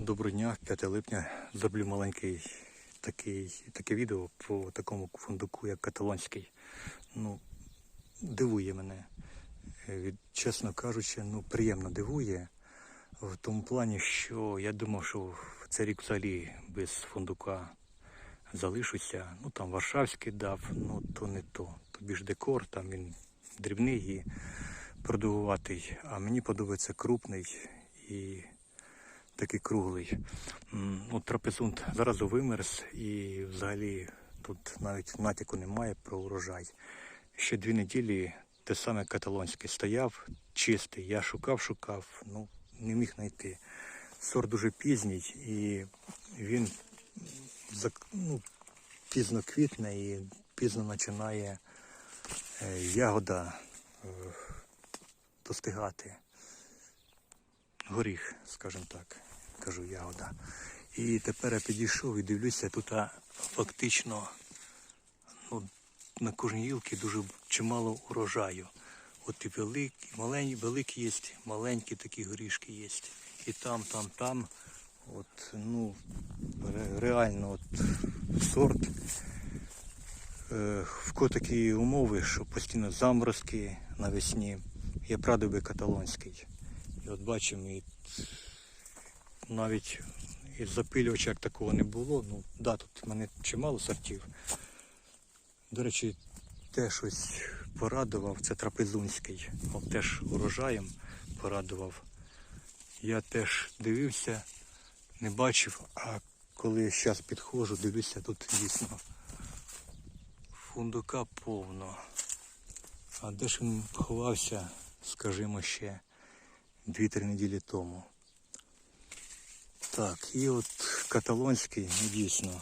Доброго дня, 5 липня. Зроблю маленький такий, таке відео по такому фундуку, як каталонський. Ну, дивує мене. Е, Чесно кажучи, ну, приємно дивує. В тому плані, що я думав, що цей рік взагалі без фундука залишуся. Ну там Варшавський дав, ну то не то. Тобі ж декор, там він дрібний і продовгуватий. А мені подобається крупний і такий круглий. М, Ну, трапезунт зараз вимерз і взагалі тут навіть натяку немає про урожай. Ще дві неділі те саме каталонське стояв, чистий. Я шукав, шукав, ну не міг знайти. Сорт дуже пізній і він ну, пізно квітне і пізно починає е, ягода е, достигати горіх, скажімо так, кажу ягода. І тепер я підійшов і дивлюся, тут фактично ну, на кожній гілці дуже чимало урожаю. От і великі, маленькі, великі є, маленькі такі горішки є. І там, там, там. От, ну, реально от, сорт. Е, в такі умови, що постійно заморозки навесні. Я правда би каталонський. І от бачимо, і навіть із запилювача як такого не було. Ну, да, тут в мене чимало сортів. До речі, те щось порадував, це трапезунський. От теж урожаєм порадував. Я теж дивився, не бачив, а коли зараз підходжу, дивлюся, тут дійсно фундука повно. А де ж він ховався, скажімо, ще 2-3 неділі тому. Так, і от каталонський, дійсно.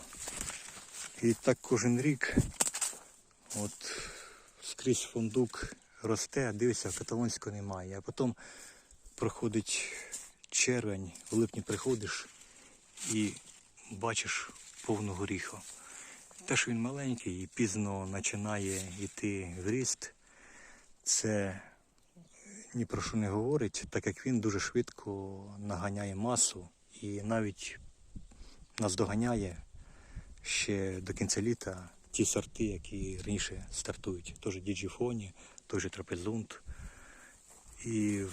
І так кожен рік от скрізь фундук росте, а дивишся, каталонського немає. А потім проходить червень, в липні приходиш і бачиш повну горіху. Те, що він маленький і пізно починає йти в ріст, це ні про що не говорить, так як він дуже швидко наганяє масу і навіть наздоганяє ще до кінця літа ті сорти, які раніше стартують. Тож діджіфоні, той же трапезунт. І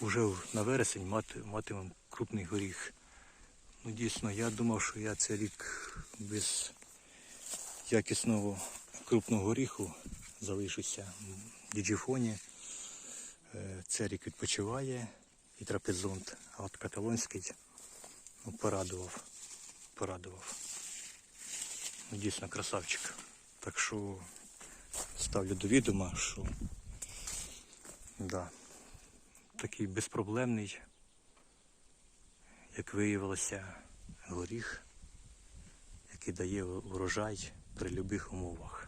вже на вересень мати, матимемо крупний горіх. Ну дійсно, я думав, що я цей рік без якісного крупного горіху залишуся. В діджіфоні Е, Церік відпочиває і трапезунт, а от каталонський ну, порадував. Порадував. Ну, дійсно красавчик. Так що ставлю до відома, що да, такий безпроблемний, як виявилося, горіх, який дає урожай при будь-яких умовах.